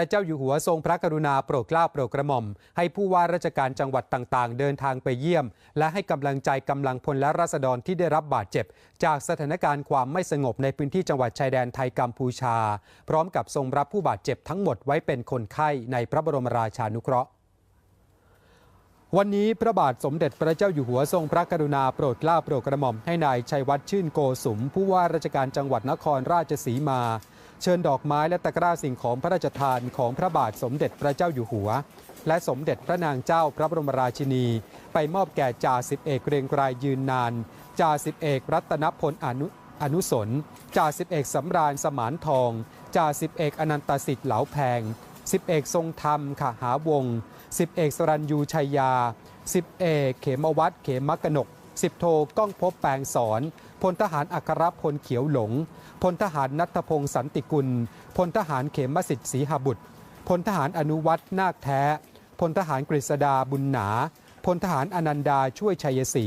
พระเจ้าอยู่หัวทรงพระกรุณาโปรดเกล้าโปรดกระหม่อม ให้ผู้ว่าราชการจังหวัดต่างๆ เดินทางไปเยี่ยม และให้กำลังใจกำลังพลและราษฎรที่ได้รับบาดเจ็บ จากสถานการณ์ความไม่สงบในพื้นที่จังหวัดชายแดนไทยกัมพูชา พร้อมกับทรงรับผู้บาดเจ็บทั้งหมดไว้เป็นคนไข้ในพระบรมราชานุเคราะห์วันนี้พระบาทสมเด็จพระเจ้าอยู่หัวทรงพระกรุณาโปรดเกล้าโปรดกระหม่อมให้นายชัยวัฒน์ชื่นโกสุม ผู้ว่าราชการจังหวัดนครราชสีมา เชิญดอกไม้และตะกร้าสิ่งของพระราชทานของพระบาทสมเด็จพระเจ้าอยู่หัว และสมเด็จพระนางเจ้าพระบรมราชินี ไปมอบแก่จ่าสิบเอกเกรียงไกรยืนนานจ่าสิบเอกรัตนพลอนุอนุสนจ่าสิบเอกสำราญสมานทองจ่าสิบเอกอนันตสิทธิ์เหลาแพงสิบเอกทรงธรรมขหาวงสิบเอกสรัญยูชัยยาสิบเอกเขมวัตเขมกนก สิบโทก้องพบแปลงสอนพลทหารอัครพลเขียวหลงพลทหารนัทพงศ์สันติกุลพลทหารเขมสิทธิ์ศรีหบุตรพลทหารอนุวัฒน์นาคแท้พลทหารกฤษดาบุญหนาพลทหารอนันดาช่วยชัยศรี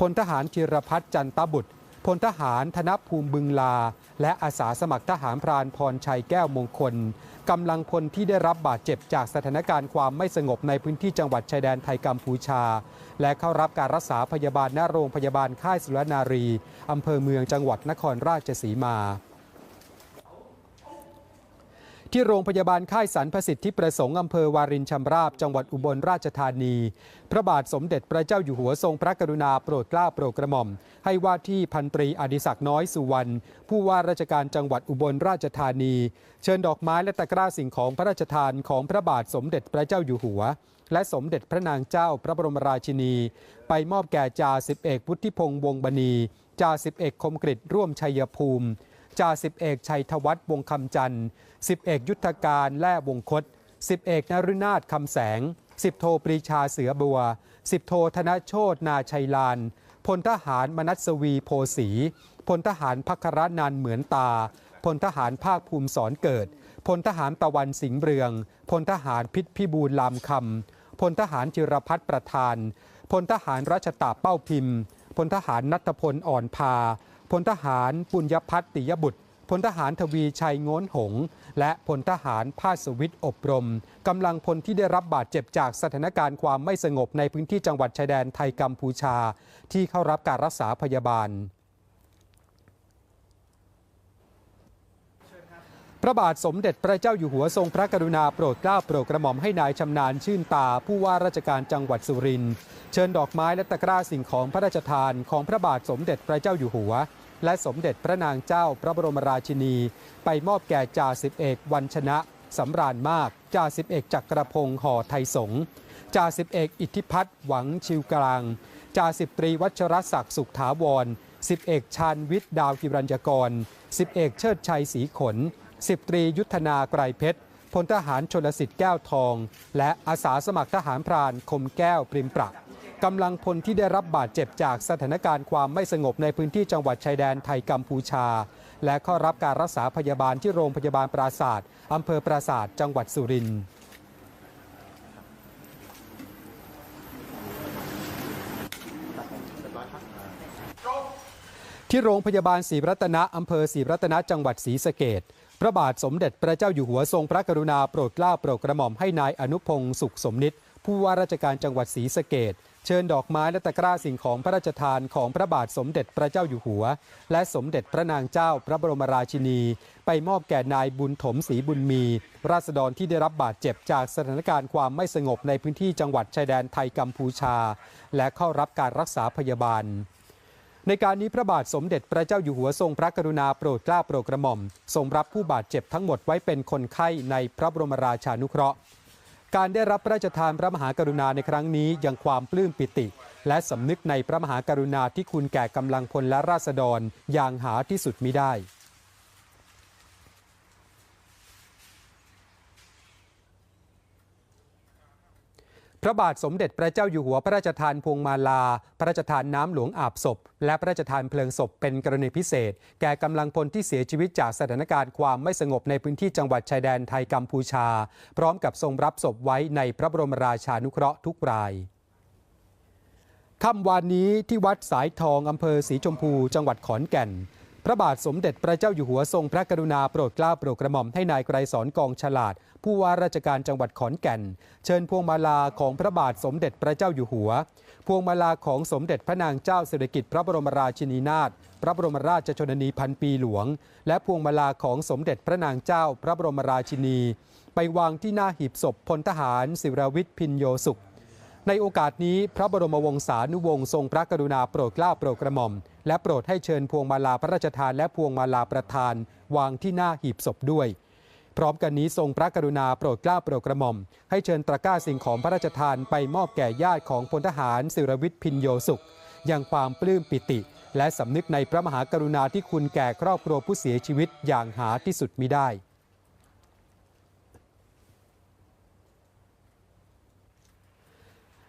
พลทหารธีรพัฒน์จันตบุตรพลทหารธนภูมิบึงลา และอาสาสมัครทหารพรานพรชัยแก้วมงคล กำลังพลที่ได้รับบาดเจ็บจากสถานการณ์ความไม่สงบในพื้นที่จังหวัดชายแดนไทยกัมพูชา และเข้ารับการรักษาพยาบาลณโรงพยาบาลค่ายสุรนารีอำเภอเมืองจังหวัดนครราชสีมา ที่โรงพยาบาลค่ายสรรพสิทธิประสงค์อำเภอวารินชำราบจังหวัดอุบลราชธานี พระบาทสมเด็จพระเจ้าอยู่หัวทรงพระกรุณาโปรดเกล้าโปรดกระหม่อม ให้ว่าที่พันตรีอดิศักดิ์น้อยสุวรรณผู้ว่าราชการจังหวัดอุบลราชธานี เชิญดอกไม้และตะกร้าสิ่งของพระราชทานของพระบาทสมเด็จพระเจ้าอยู่หัว และสมเด็จพระนางเจ้าพระบรมราชินี ไปมอบแก่จ่าสิบเอกวุฒิพงษ์วงบณีจ่าสิบเอกคมกริตร่วมชัยภูมิ จ่าสิบเอกชัยธวัฒน์วงคำจันทร์สิบเอกยุทธการแล่วงคตสิบเอกนฤนาถคำแสงสิบโทปรีชาเสือบัวสิบโทธนโชตนาชัยลานพลทหารมนัสวีโพสีพลทหารพัครนันเหมือนตาพลทหารภาคภูมิสอนเกิดพลทหารตะวันสิงห์เรืองพลทหารพิษพิบูลลามคำพลทหารจิรพัฒน์ประธานพลทหารรัชตาเป้าพิมพ์พลทหารนัทพลอ่อนพา พลทหารปุญญพัฒน์ติยบุตรพลทหารทวีชัยโง้นหง และพลทหารภาสวิทย์อบรมกำลังพลที่ได้รับบาดเจ็บจากสถานการณ์ความไม่สงบในพื้นที่จังหวัดชายแดนไทยกัมพูชา ที่เข้ารับการรักษาพยาบาล พระบาทสมเด็จพระเจ้าอยู่หัวทรงพระกรุณาโปรดเกล้าโปรดกระหม่อมให้นายชำนาญชื่นตา ผู้ว่าราชการจังหวัดสุรินทร์เชิญดอกไม้และตะกร้าสิ่งของพระราชทานของพระบาทสมเด็จพระเจ้าอยู่หัว และสมเด็จพระนางเจ้าพระบรมราชินี ไปมอบแก่จ่าสิบเอกวันชนะสำราญมากจ่าสิบเอกจักรพงศ์ห่อไทยสงจ่าสิบเอกอิทธิพัฒน์หวังชิวกลางจ่าสิบตรีวัชรศักดิ์สุขถาวรสิบเอกชาญวิทย์ดาวกิรัญญกรสิบเอกเชิดชัยศรีขนสิบตรียุทธนาไกรเพชรพลทหารชนสิทธิ์แก้วทอง และอาสาสมัครทหารพรานคมแก้วปริมปรัก กำลังพลที่ได้รับบาดเจ็บจากสถานการณ์ความไม่สงบในพื้นที่จังหวัดชายแดนไทยกัมพูชา และเข้ารับการรักษาพยาบาลที่โรงพยาบาลปราศาสตร์อำเภอปราศาสตร์จังหวัดสุรินทร์ที่โรงพยาบาลศรีรัตนะอำเภอศรีรัตนะจังหวัดศรีสะเกดพระบาทสมเด็จพระเจ้าอยู่หัวทรงพระกรุณาโปรดเกล้าโปรดกระหม่อมให้นายอนุพงศ์สุขสมนิตผู้ว่าราชการจังหวัดศรีสะเกด เชิญดอกไม้และตะกร้าสิ่งของพระราชทานของพระบาทสมเด็จพระเจ้าอยู่หัว และสมเด็จพระนางเจ้าพระบรมราชินี ไปมอบแก่นายบุญถมศรีบุญมี ราษฎรที่ได้รับบาดเจ็บจากสถานการณ์ความไม่สงบในพื้นที่จังหวัดชายแดนไทยกัมพูชา และเข้ารับการรักษาพยาบาลในการนี้พระบาทสมเด็จพระเจ้าอยู่หัวทรงพระกรุณาโปรดเกล้าโปรดกระหม่อม ทรงรับผู้บาดเจ็บทั้งหมดไว้เป็นคนไข้ในพระบรมราชานุเคราะห์ การได้รับพระราชทานพระมหากรุณาในครั้งนี้ยังความปลื้มปิติ และสำนึกในพระมหากรุณาที่คุณแก่กำลังพลและราษฎรอย่างหาที่สุดมิได้ พระบาทสมเด็จพระเจ้าอยู่หัวพระราชทานพวงมาลา พระราชทานน้ำหลวงอาบศพ และพระราชทานเพลิงศพเป็นกรณีพิเศษ แก่กำลังพลที่เสียชีวิตจากสถานการณ์ความไม่สงบในพื้นที่จังหวัดชายแดนไทยกัมพูชา พร้อมกับทรงรับศพไว้ในพระบรมราชานุเคราะห์ทุกรายค่ำวานนี้ที่วัดสายทองอำเภอศรีชมพู จังหวัดขอนแก่น พระบาทสมเด็จพระเจ้าอยู่หัวทรงพระกรุณาโปรดเกล้าโปรดกระหม่อมให้นายไกรสอนกองฉลาด ผู้ว่าราชการจังหวัดขอนแก่น เชิญพวงมาลาของพระบาทสมเด็จพระเจ้าอยู่หัว พวงมาลาของสมเด็จพระนางเจ้าสิริกิติ์พระบรมราชินีนาถพระบรมราชชนนีพันปีหลวง และพวงมาลาของสมเด็จพระนางเจ้าพระบรมราชินี ไปวางที่หน้าหีบศพพลทหาร ศิรวิทย์พินโยสุข ในโอกาสนี้พระบรมวงศานุวงศ์ทรงพระกรุณาโปรดเกล้าโปรดกระหม่อม และโปรดให้เชิญพวงมาลาพระราชทานและพวงมาลาประธาน วางที่หน้าหีบศพด้วย พร้อมกันนี้ทรงพระกรุณาโปรดเกล้าโปรดกระหม่อม ให้เชิญตะกร้าสิ่งของพระราชทานไปมอบแก่ญาติของพลทหารศิรวิทย์พินโยสุขอยังความปลื้มปิติ และสำนึกในพระมหากรุณาธิคุณแก่ครอบครัวผู้เสียชีวิตอย่างหาที่สุดมิได้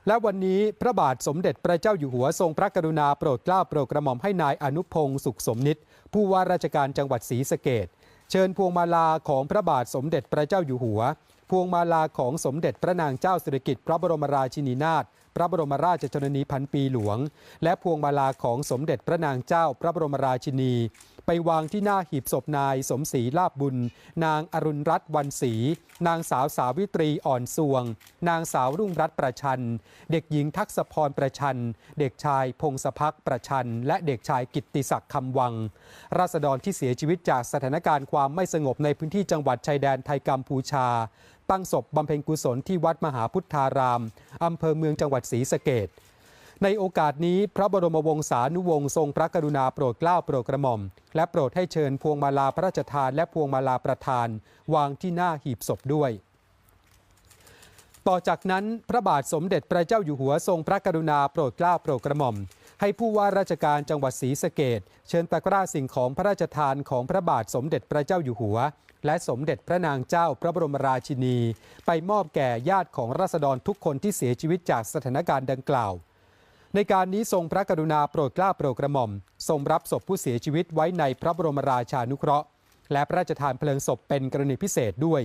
และวันนี้พระบาทสมเด็จพระเจ้าอยู่หัวทรงพระกรุณาโปรดเกล้าโปรดกระหม่อมให้นายอนุพงศ์สุขสมนิตผู้ว่าราชการจังหวัดศรีสะเกดเชิญพวงมาลาของพระบาทสมเด็จพระเจ้าอยู่หัว พวงมาลาของสมเด็จพระนางเจ้าสิริกิติ์พระบรมราชินีนาถพระบรมราชชนนีพันปีหลวง และพวงมาลาของสมเด็จพระนางเจ้าพระบรมราชินี ไปวางที่หน้าหีบศพนายสมศรีลาบบุญ นางอรุณรัตน์วันศรี นางสาวสาวิตรีอ่อนสวง นางสาวรุ่งรัตน์ประชัน เด็กหญิงทักษพรประชัน เด็กชายพงศพักประชัน และเด็กชายกิตติศักดิ์คำวัง ราษฎรที่เสียชีวิตจากสถานการณ์ความไม่สงบในพื้นที่จังหวัดชายแดนไทยกัมพูชา ตั้งศพบำเพ็ญกุศลที่วัดมหาพุทธารามอำเภอเมืองจังหวัดศรีสะเกด ในโอกาสนี้พระบรมวงศานุวงศ์ทรงพระกรุณาโปรดเกล้าโปรดกระหม่อม และโปรดให้เชิญพวงมาลาพระราชทานและพวงมาลาประธาน วางที่หน้าหีบศพด้วย ต่อจากนั้นพระบาทสมเด็จพระเจ้าอยู่หัวทรงพระกรุณาโปรดเกล้าโปรดกระหม่อม ให้ผู้ว่าราชการจังหวัดศรีสะเกดเชิญตะกร้าสิ่งของพระราชทานของพระบาทสมเด็จพระเจ้าอยู่หัว และสมเด็จพระนางเจ้าพระบรมราชินี ไปมอบแก่ญาติของราษฎรทุกคนที่เสียชีวิตจากสถานการณ์ดังกล่าว ในการนี้ทรงพระกรุณาโปรดเกล้าโปรดกระหม่อม ทรงรับศพผู้เสียชีวิตไว้ในพระบรมราชานุเคราะห์ และพระราชทานเพลิงศพเป็นกรณีพิเศษด้วย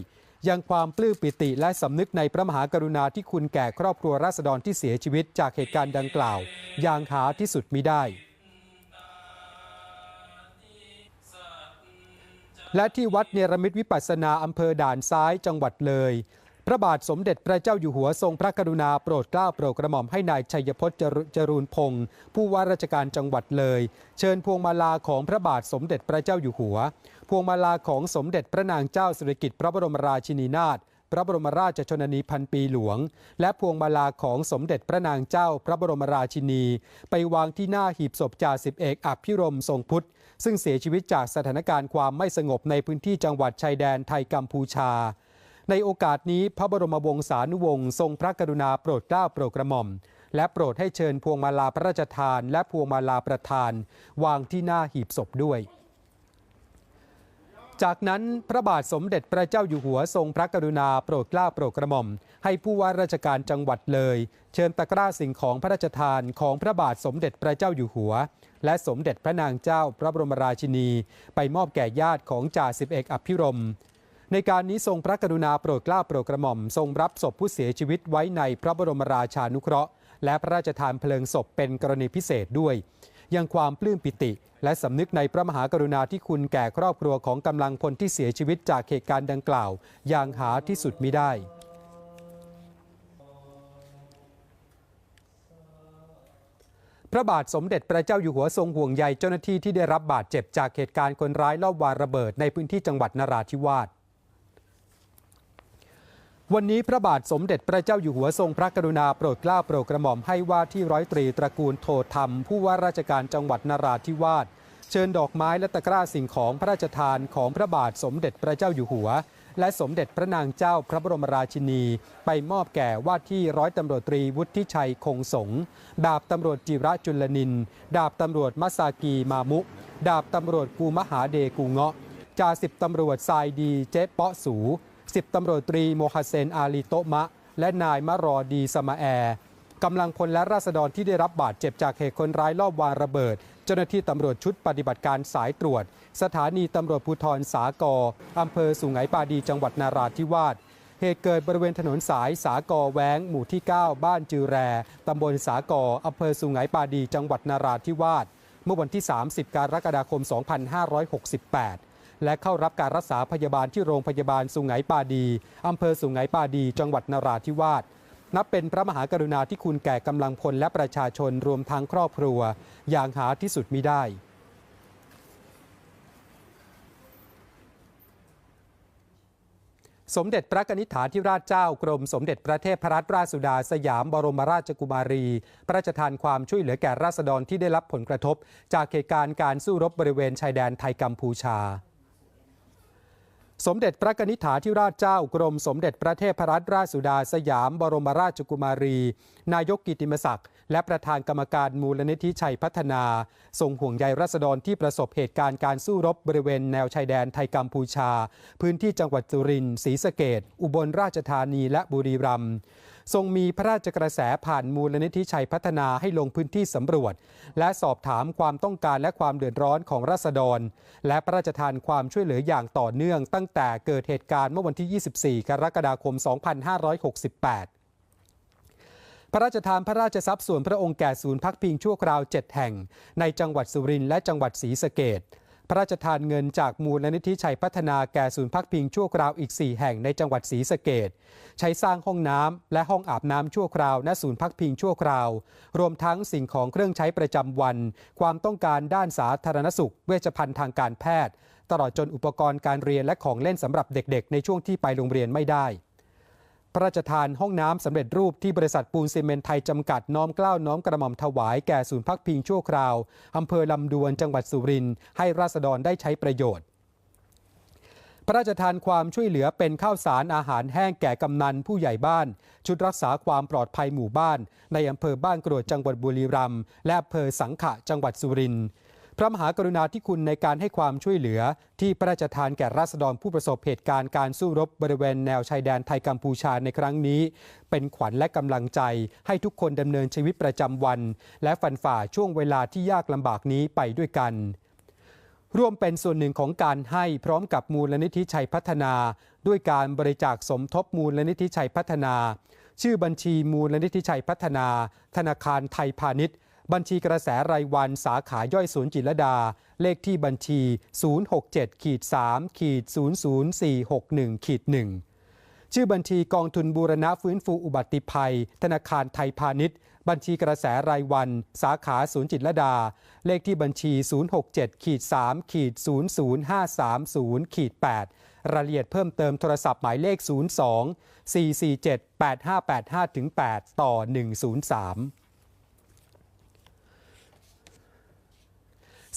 ยังความปลื้มปิติและสำนึกในพระมหากรุณาที่คุณแก่ครอบครัวราษฎรที่เสียชีวิตจากเหตุการณ์ดังกล่าว อย่างหาที่สุดมิได้และที่วัดเนรมิตวิปัสนาอำเภอด่านซ้ายจังหวัดเลย ระบาทสมเด็จพระเจ้าอยู่หัวทรงพระกรุณาโปรดเกล้าโปรดกระหม่อมให้นายชัยพจน์จรุนพงศ์ผู้ว่าราชการจังหวัดเลย เชิญพวงมาลาของพระบาทสมเด็จพระเจ้าอยู่หัว พวงมาลาของสมเด็จพระนางเจ้าสิริกิติ์พระบรมราชินีนาถพระบรมราชชนนีพันปีหลวง และพวงมาลาของสมเด็จพระนางเจ้าพระบรมราชินี ไปวางที่หน้าหีบศพจ่าสิบเอกอภิรมทรงพุทธ ซึ่งเสียชีวิตจากสถานการณ์ความไม่สงบในพื้นที่จังหวัดชายแดนไทยกัมพูชา ในโอกาสนี้พระบรมวงศานุวงศ์ทรงพระกรุณาโปรดเกล้าโปรดกระหม่อม และโปรดให้เชิญพวงมาลาพระราชทาน และพวงมาลาประธาน วางที่หน้าหีบศพด้วย จากนั้นพระบาทสมเด็จพระเจ้าอยู่หัวทรงพระกรุณาโปรดเกล้าโปรดกระหม่อม ให้ผู้ว่าราชการจังหวัดเลย เชิญตะกร้าสิ่งของพระราชทานของพระบาทสมเด็จพระเจ้าอยู่หัว และสมเด็จพระนางเจ้าพระบรมราชินี ไปมอบแก่ญาติของจ่าสิบเอกอภิรมย์ ในการนี้ทรงพระกรุณาโปรดเกล้าโปรดกระหม่อม ทรงรับศพผู้เสียชีวิตไว้ในพระบรมราชานุเคราะห์ และพระราชทานเพลิงศพเป็นกรณีพิเศษด้วย ยังความปลื้มปิติ และสำนึกในพระมหากรุณาที่คุณแก่ครอบครัวของกำลังพลที่เสียชีวิตจากเหตุการณ์ดังกล่าว อย่างหาที่สุดมิได้พระบาทสมเด็จพระเจ้าอยู่หัวทรงห่วงใยเจ้าหน้าที่ที่ได้รับบาดเจ็บจากเหตุการณ์คนร้ายลอบวางระเบิดในพื้นที่จังหวัดนราธิวาส วันนี้พระบาทสมเด็จพระเจ้าอยู่หัวทรงพระกรุณาโปรดเกล้าโปรดกระหม่อมให้ว่าที่ร้อยตรีตระกูลโทธรรม ผู้ว่าราชการจังหวัดนราธิวาสเชิญดอกไม้และตะกร้าสิ่งของพระราชทานของพระบาทสมเด็จพระเจ้าอยู่หัว และสมเด็จพระนางเจ้าพระบรมราชินี ไปมอบแก่ว่าที่ร้อยตำรวจตรีวุฒิชัยคงสงดาบตำรวจจิระจุลนิน ดาบตำรวจมัสากีมามุ ดาบตำรวจกูมหาเดกูเงาะจ่าสิบตำรวจทรายดีเจ๊เปาะสู สิบตำรวจตรีโมฮัเซนอาลีโตมะ และนายมะรอดีสมาแอร์กำลังพลและราษฎรที่ได้รับบาดเจ็บจากเหตุคนร้ายลอบวางระเบิด เจ้าหน้าที่ตำรวจชุดปฏิบัติการสายตรวจ สถานีตำรวจภูธรสากออำเภอสุไหงปาดีจังหวัดนาราธิวาสเหตุเกิดบริเวณถนนสายสากอแว้ง หมู่ที่ 9 บ้านจือแรตำบลสากออำเภอสุไหงปาดีจังหวัดนาราธิวาสมมื่อวันที่ 30 กรกฎาคม 2568 และเข้ารับการรักษาพยาบาลที่โรงพยาบาลสุงไหงปาดี อำเภอสุงไหงปาดี จังหวัดนราธิวาสนับเป็นพระมหากรุณาธิคุณแก่กำลังพลและประชาชนรวมทั้งครอบครัว อย่างหาที่สุดมิได้สมเด็จพระนิธิฐาธิราชเจ้ากรมสมเด็จพระเทพรัตนราชสุดาสยามบรมราชกุมารี พระราชทานความช่วยเหลือแก่ราษฎรที่ได้รับผลกระทบ จากเหตุการณ์การสู้รบบริเวณชายแดนไทยกัมพูชา สมเด็จพระนิธิฐาธิราชเจ้ากรมสมเด็จพระเทพรัตนราชสุดาสยามบรมราชกุมารี นายกกิติมศักดิ์และประธานกรรมการมูลนิธิชัยพัฒนาทรงห่วงใยรัษฎรที่ประสบเหตุการณ์การสู้รบบริเวณแนวชายแดนไทยกัมพูชา พื้นที่จังหวัดสุรินทร์ศรีสะเกดอุบลราชธานีและบุรีรัมย์ ทรงมีพระราชกระแสผ่านมูลนิธิชัยพัฒนาให้ลงพื้นที่สำรวจ และสอบถามความต้องการและความเดือดร้อนของราษฎร และพระราชทานความช่วยเหลืออย่างต่อเนื่อง ตั้งแต่เกิดเหตุการณ์เมื่อวันที่ 24 กรกฎาคม 2568พระราชทานพระราชทรัพย์ส่วนพระองค์แก่ศูนย์พักพิงชั่วคราว 7 แห่ง ในจังหวัดสุรินทร์และจังหวัดศรีสะเกด พระราชทานเงินจากมูลนิธิชัยพัฒนาแก่ศูนย์พักพิงชั่วคราวอีก 4 แห่งในจังหวัดศรีสะเกดใช้สร้างห้องน้ำและห้องอาบน้ำชั่วคราวณศูนย์พักพิงชั่วคราว รวมทั้งสิ่งของเครื่องใช้ประจำวัน ความต้องการด้านสาธารณสุข เวชภัณฑ์ทางการแพทย์ ตลอดจนอุปกรณ์การเรียนและของเล่นสำหรับเด็กๆ ในช่วงที่ไปโรงเรียนไม่ได้ พระราชทานห้องน้ำสำเร็จรูปที่บริษัทปูนซีเมนไทยจำกัดน้อมเกล้าน้อมกระหม่อมถวายแก่ศูนย์พักพิงชั่วคราวอำเภอลำดวนจังหวัดสุรินทร์ให้ราษฎรได้ใช้ประโยชน์ พระราชทานความช่วยเหลือเป็นข้าวสารอาหารแห้งแก่กำนันผู้ใหญ่บ้าน ชุดรักษาความปลอดภัยหมู่บ้าน ในอำเภอบ้านกรวดจังหวัดบุรีรัมย์และอำเภอสังขะจังหวัดสุรินทร์ ระมหากรุณาธิคุณในการให้ความช่วยเหลือ ที่พระราชทานแก่ราษฎรผู้ประสบเหตุการณ์การสู้รบบริเวณแนวชายแดนไทยกัมพูชาในครั้งนี้ เป็นขวัญและกำลังใจ ให้ทุกคนดำเนินชีวิตประจำวัน และฟันฝ่าช่วงเวลาที่ยากลำบากนี้ไปด้วยกันร่วมเป็นส่วนหนึ่งของการให้พร้อมกับมูลนิธิชัยพัฒนา ด้วยการบริจาคสมทบมูลนิธิชัยพัฒนา ชื่อบัญชีมูลนิธิชัยพัฒนา ธนาคารไทยพาณิชย์ บัญชีกระแสรายวันสาขาย่อยศูนย์จิตรดา เลขที่บัญชี 067ขีด3ขีด00461ขีด1ชื่อบัญชีกองทุนบูรณะฟื้นฟูอุบัติภัย ธนาคารไทยพาณิชย์ บัญชีกระแสรายวัน สาขาศูนย์จิตรดา เลขที่บัญชี 067ขีด3ขีด00530ขีด8รายละเอียดเพิ่มเติมโทรศัพท์หมายเลข 02 447 8585ถึง8ต่อ 103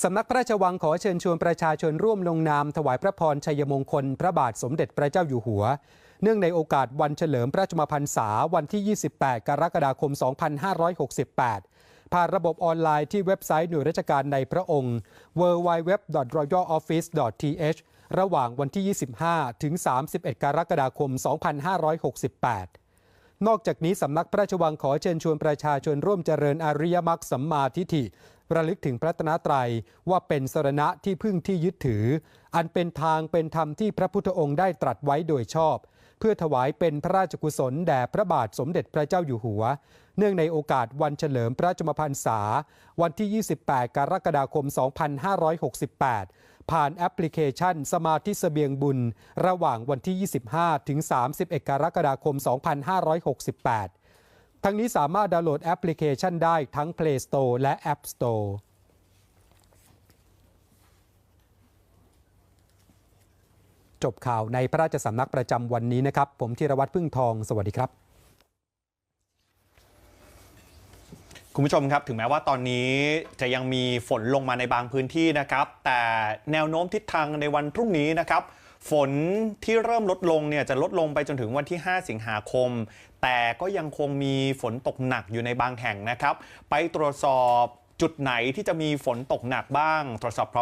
สำนักพระราชวังขอเชิญชวนประชาชนร่วมลงนามถวายพระพรชัยมงคล พระบาทสมเด็จพระเจ้าอยู่หัว เนื่องในโอกาสวันเฉลิมพระชมพรรษาวันที่ 28 กรกฎาคม 2568 ผ่านระบบออนไลน์ที่เว็บไซต์หน่วยราชการในพระองค์ www.royaloffice.th ระหว่างวันที่ 25 ถึง 31 กรกฎาคม 2568นอกจากนี้สำนักพระราชวังขอเชิญชวนประชาชนร่วมเจริญอริยมรรคสัมมาทิฏฐิ ระลึกถึงพระตนตรัยว่าเป็นสรณะที่พึ่งที่ยึดถือ อันเป็นทางเป็นธรรมที่พระพุทธองค์ได้ตรัสไว้โดยชอบ เพื่อถวายเป็นพระราชกุศลแด่พระบาทสมเด็จพระเจ้าอยู่หัว เนื่องในโอกาสวันเฉลิมพระชมพรรษา วันที่ 28 กรกฎาคม 2568 ผ่านแอปพลิเคชันสมาธิเสบียงบุญ ระหว่างวันที่ 25 ถึง 31 กรกฎาคม 2568 ทั้งนี้สามารถดาวน์โหลดแอปพลิเคชันได้ทั้ง Play Store และ App Store จบข่าวในพระราชสำนักประจำวันนี้นะครับ ผมธีรวัตรพึ่งทอง สวัสดีครับ คุณผู้ชมครับ ถึงแม้ว่าตอนนี้จะยังมีฝนลงมาในบางพื้นที่นะครับ แต่แนวโน้มทิศทางในวันพรุ่งนี้นะครับ ฝนที่เริ่มลดลงเนี่ยจะลดลงไปจนถึงวันที่ 5 สิงหาคม แต่ก็ยังคงมีฝนตกหนักอยู่ในบางแห่งนะครับ ไปตรวจสอบจุดไหนที่จะมีฝนตกหนักบ้าง ตรวจสอบพร้อม